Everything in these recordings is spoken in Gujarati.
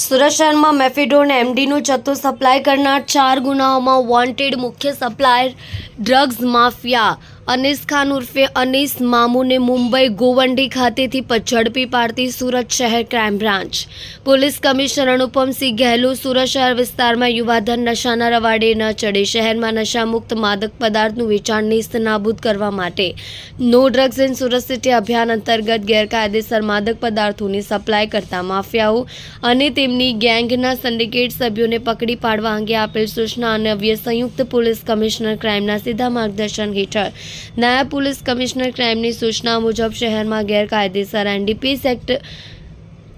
સુરત શહેરમાં મેફિડોન એમડીનું જથ્થો સપ્લાય કરનાર ચાર ગુનાઓમાં વોન્ટેડ મુખ્ય supplier drugs mafia. Anis Khan ઉર્ફે અનીસ મામુને મુંબઈ ગોવંડી ખાતેથી ઝડપી પાડતી સુરત શહેર crime branch. Police commissioner Anupamsinh Gahlot Surat શહેર વિસ્તારમાં યુવાધન નશાના રવાડે ન ચડે, શહેરમાં નશામુક્ત માદક પદાર્થનું વેચાણ નિસ્ત કરવા માટે. No drugs in Surat city અભિયાન અંતર્ગત ગેરકાયદેસર માદક પદાર્થોની સપ્લાય કરતા માફિયાઓ અને તેમની ગેંગના સિન્ડિકેટ સભ્યોને પકડી પાડવા અંગે આપેલ સૂચના અન્વયે સંયુક્ત પોલીસ કમિશનર ક્રાઇમના સીધા માર્ગદર્શન હેઠળ નાયબ પોલીસ કમિશનર ક્રાઇમની સૂચના મુજબ શહેરમાં ગેરકાયદેસર એનડીપીએસ એક્ટ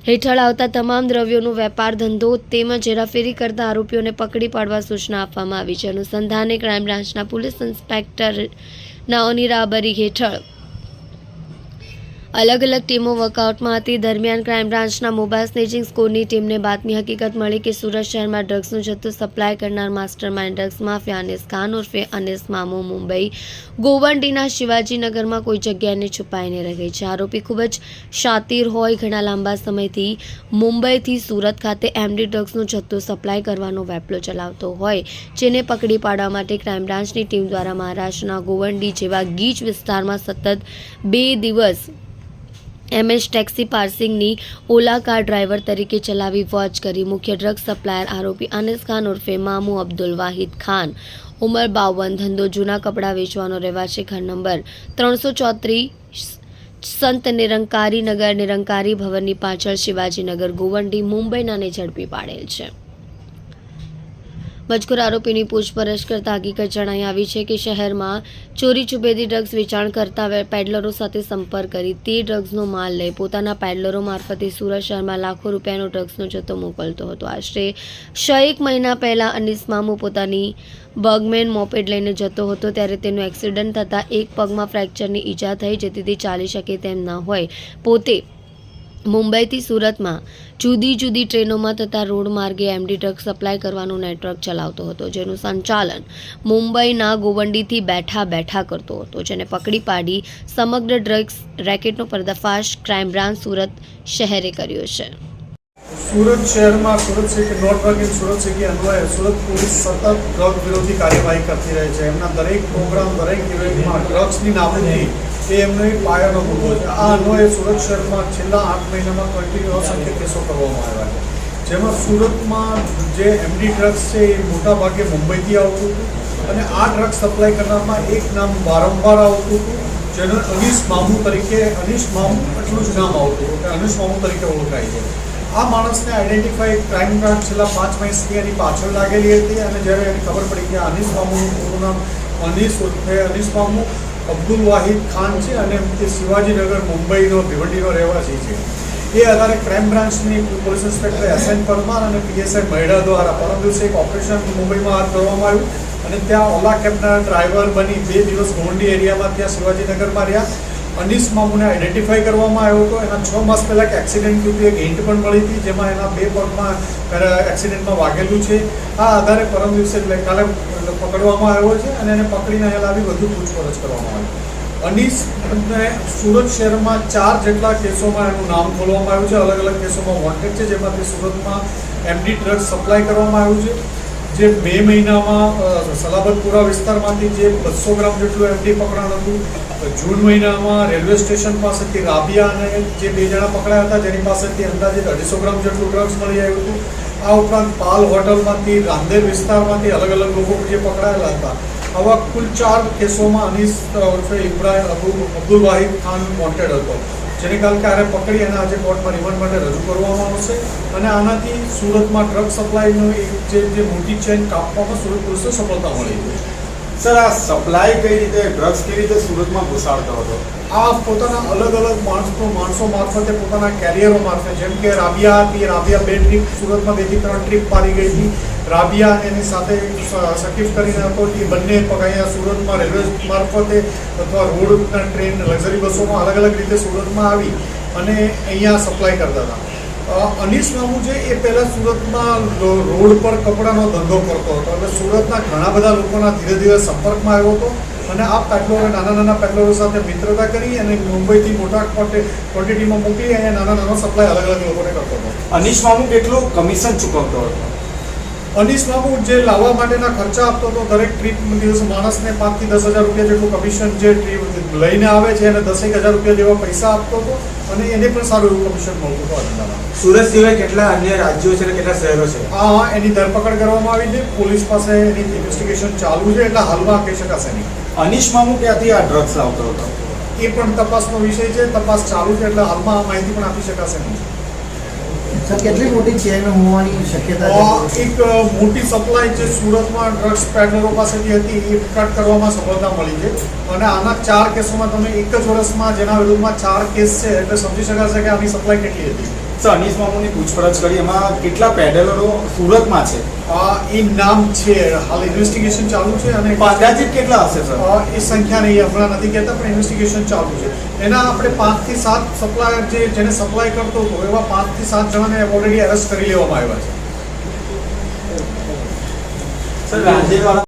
હેઠળ આવતા તમામ દ્રવ્યોનો વેપાર, ધંધો તેમજ હેરાફેરી કરતા આરોપીઓને પકડી પાડવા સૂચના આપવામાં આવી છે. અનુસંધાને ક્રાઇમ બ્રાન્ચના પોલીસ ઇન્સ્પેક્ટરના અનિરાબરી હેઠળ અલગ અલગ ટીમો વર્કઆઉટમાં હતી. દરમિયાન ક્રાઇમ બ્રાન્ચના મોબાઈલ સ્નેચિંગ સ્કોડની ટીમને બાતમી હકીકત મળી કે સુરત શહેરમાં ડ્રગ્સનો જથ્થો સપ્લાય કરનાર mastermind drugs mafia Anees Khan ઉર્ફે અનેસ મામો મુંબઈ ગોવંડીના શિવાજીનગરમાં કોઈ જગ્યાને છુપાઈને રહે છે. આરોપી ખૂબ જ શાતીર હોય ઘણા લાંબા સમયથી મુંબઈથી સુરત ખાતે એમડી ડ્રગ્સનો જથ્થો સપ્લાય કરવાનો વેપલો ચલાવતો હોય, જેને પકડી પાડવા માટે ક્રાઇમ બ્રાન્ચની ટીમ દ્વારા મહારાષ્ટ્રના ગોવંડી જેવા ગીચ વિસ્તારમાં સતત બે દિવસ એમએચ ટેક્સી પાર્સિંગની ઓલા કાર ડ્રાઈવર તરીકે ચલાવી વોચ કરી મુખ્ય ડ્રગ સપ્લાયર આરોપી અનિસ ખાન ઉર્ફે મામુ અબ્દુલ વાહિદ ખાન. ઉંમર બાવન, ધંધો જૂના કપડાં વેચવાનો રહેવાસી ઘર નંબર ત્રણસો ચોત્રીસ સંત નિરંકારી નગર નિરંકારી ભવનની પાછળ શિવાજીનગર ગોવંડી મુંબઈનાને ઝડપી પાડેલ છે. મજકૂર આરોપીની પૂછપરછ કરતા હકીકત જણાઈ આવી છે કે શહેરમાં ચોરી છુપેથી ડ્રગ્સ વેચાણ કરતા પેડલરો સાથે સંપર્ક કરી તે ડ્રગ્સનો માલ લઈ પોતાના પેડલરો મારફતે સુરત શહેરમાં લાખો રૂપિયાનો ડ્રગ્સનો જથ્થો મોકલતો હતો. આશરે છ એક મહિના પહેલાં અનીસ મામુ પોતાની બગમેન મોપેડ લઈને જતો હતો ત્યારે તેનું એક્સિડન્ટ થતાં એક પગમાં ફ્રેક્ચરની ઈજા થઈ જેથી તે ચાલી શકે તેમ ન હોય. પોતે મુંબઈથી સુરતમાં જુદી જુદી ટ્રેનોમાં તથા રોડ માર્ગે એમડી ડ્રગ સપ્લાય કરવાનું નેટવર્ક ચલાવતો હતો, જેનું સંચાલન મુંબઈના ગોવંડીથી બેઠા બેઠા કરતો હતો, જેને પકડી પાડી સમગ્ર ડ્રગ્સ રેકેટનો પર્દાફાશ ક્રાઇમ બ્રાન્ચ સુરત શહેરે કર્યો છે. સુરત શહેરમાં Surat city note in Surat city અન્વયે સુરત પોલીસ સતત ડ્રગ વિરોધી કાર્યવાહી કરતી રહે છે. એમના દરેક પ્રોગ્રામ, દરેક ઇવેન્ટમાં ડ્રગ્સની નાબૂદી એ એમનો એક પાયાનો મુદ્દો છે. આ અન્વયે સુરત શહેરમાં છેલ્લા આઠ મહિનામાં કન્ટિન્યુ અસંખ્ય કેસો કરવામાં આવ્યા છે. જેમાં સુરતમાં જે એમડી ડ્રગ્સ છે એ મોટા ભાગે મુંબઈથી આવતું હતું અને આ ડ્રગ્સ સપ્લાય કરનારમાં એક નામ વારંવાર આવતું હતું. જેનો અનિશ મામુ તરીકે અનીસ મામુ એટલું જ નામ આવતું હતું કે અનીશ મામુ તરીકે ઓળખાય છે. આ માણસને આઈડેન્ટિફાઈ ક્રાઇમ બ્રાન્ચ છેલ્લા પાંચ મહિનાથી એની પાછળ લાગેલી હતી અને જ્યારે એને ખબર પડી કે અનિશ મામુનું પૂરું નામ અનીસ ઉર્ફે અનીસ મામુ અબ્દુલ વાહિદ ખાન છે અને તે શિવાજીનગર, મુંબઈનો ભિવંડીનો રહેવાસી છે. એ આધારે ક્રાઇમ બ્રાન્ચની police inspector S N Parmar અને પીએસઆઈ મહેડા દ્વારા, પરમ દિવસે એક ઓપરેશન મુંબઈમાં હાથ ધરવામાં આવ્યું અને ત્યાં ઓલા કેબના ડ્રાઈવર બની, બે દિવસ ગોંડી એરિયામાં ત્યાં શિવાજીનગરમાં રહ્યા. અનીસ મામુને આઈડેન્ટિફાઈ કરવામાં આવ્યો હતો. એના છ માસ પહેલાં એક એક્સિડન્ટ થયું એક હિન્ટ પણ મળી હતી, જેમાં એના બે પગમાં એક્સિડન્ટમાં વાગેલું છે. આ આધારે પરમ દિવસે એટલે કાલે પકડવામાં આવ્યો છે અને એને પકડીને અહીંયા લાવી વધુ પૂછપરછ કરવામાં આવી. અનીસને સુરત શહેરમાં ચાર જેટલા કેસોમાં એનું નામ ખોલવામાં આવ્યું છે. અલગ અલગ કેસોમાં વોન્ટેડ છે, જેમાંથી સુરતમાં એમડી ડ્રગ્સ સપ્લાય કરવામાં આવ્યું છે. જે મે મહિનામાં સલાબતપુરા વિસ્તારમાંથી જે બસો ગ્રામ જેટલું એમડી પકડાણ હતું જૂન મહિનામાં રેલવે સ્ટેશન પાસેથી રાબિયા અને જે બે જણા પકડાયા હતા, જેની પાસેથી અંદાજે અઢીસો ગ્રામ જેટલું ડ્રગ્સ મળી આવ્યું હતું. આ ઉપરાંત પાલ હોટલમાંથી રાંદેર વિસ્તારમાંથી અલગ અલગ લોકો જે પકડાયેલા હતા. આવા કુલ ચાર કેસોમાં અનીસ ઉર્ફે ઇબ્રાહિમ અબુ, અબ્દુલ વાહિદ ખાન વોન્ટેડ હતો. જેને કાલ ક્યારે પકડી અને આજે કોર્ટમાં રિમાન્ડ માટે રજૂ કરવામાં આવશે. અને આનાથી સુરતમાં ડ્રગ સપ્લાયનો એક જે જે મોટી ચેન કાપવામાં સુરત પોલીસને સફળતા મળી. છે સર, આ સપ્લાય કઈ રીતે ડ્રગ્સ કેવી રીતે સુરતમાં ઘુસાડતો હતો? આ પોતાના અલગ અલગ માણસો માણસો મારફતે પોતાના કેરિયરો મારફતે, જેમ કે રાબિયા હતી, રાબિયા બે ટ્રીપ સુરતમાં બેથી ત્રણ ટ્રીપ પાડી ગઈ હતી. રાબિયા અને એની સાથે સકીફ કરીને હતો એ બંને પગ અહીંયા સુરતમાં રેલવે મારફતે અથવા રોડના ટ્રેન લક્ઝરી બસોમાં અલગ અલગ રીતે સુરતમાં આવી અને અહીંયા સપ્લાય કરતા હતા. અ, અનીસ મામુ છે એ પહેલાં સુરતમાં રોડ પર કપડાનો ધંધો કરતો હતો અને સુરતના ઘણા બધા લોકોના ધીરે ધીરે સંપર્કમાં આવ્યો હતો અને આ પેટ્રોલ નાના નાના પેટ્રોલો સાથે મિત્રતા કરી અને મુંબઈથી મોટા ક્વોન્ટિટીમાં મોકલી અને નાના નાનો સપ્લાય અલગ અલગ લોકોને કરતો હતો. અનિશ મામુ કેટલું કમિશન ચૂકવતો હતો? અનીસ બાબુ જે લાવવા માટેના ખર્ચા આપતો હતો દરેક ટ્રીપ દિવસ માણસને પાંચથી દસ હજાર રૂપિયા જેટલું કમિશન જે ટ્રીપ લઈને આવે છે એને દસેક હજાર રૂપિયા જેવા પૈસા આપતો હતો અને એને પણ સારું એવું કમિશન મળતું હતું અજંડામાં સુરત સિવાય કેટલા અન્ય રાજ્યો છે અને કેટલા શહેરો છે? આ એની ધરપકડ કરવામાં આવી છે. પોલીસ પાસે એની ઇન્વેસ્ટિગેશન ચાલુ છે એટલે હાલમાં કહી શકાશે નહીં. અનિશ મામુ ક્યાંથી આ ડ્રગ્સ લાવતો હતો? એ પણ તપાસનો વિષય છે. તપાસ ચાલુ છે એટલે હાલમાં આ માહિતી પણ આપી શકાશે નહીં. કેટલી મોટી ચેન હોવાની શક્યતા એક મોટી સપ્લાય જે સુરતમાં ડ્રગ્સ પેડલરો પાસેથી હતી, એ કટ કરવામાં સફળતા મળી છે. અને આના ચાર કેસોમાં તમે એક જ વર્ષમાં જેના વિરુદ્ધમાં ચાર કેસ છે, એટલે સમજી શકાશે કે આની સપ્લાય કેટલી હતી. સર અનિશ મામુની પૂછપરછ કરી એમાં કેટલા પેડલરો સુરતમાં છે? એ નામ છે હાલ ઇન્વેસ્ટિગેશન ચાલુ છે અને અંદાજિત કેટલા હશે સર? એ સંખ્યા નહીં હમણાં નથી કહેતા પણ ઇન્વેસ્ટિગેશન ચાલુ છે. એના આપણે પાંચથી સાત સપ્લાયર જે જેને સપ્લાય કરતો હતો એવા પાંચથી સાત જણાને ઓલરેડી અરેસ્ટ કરી લેવામાં આવ્યા છે. સર રાજ્યવાળા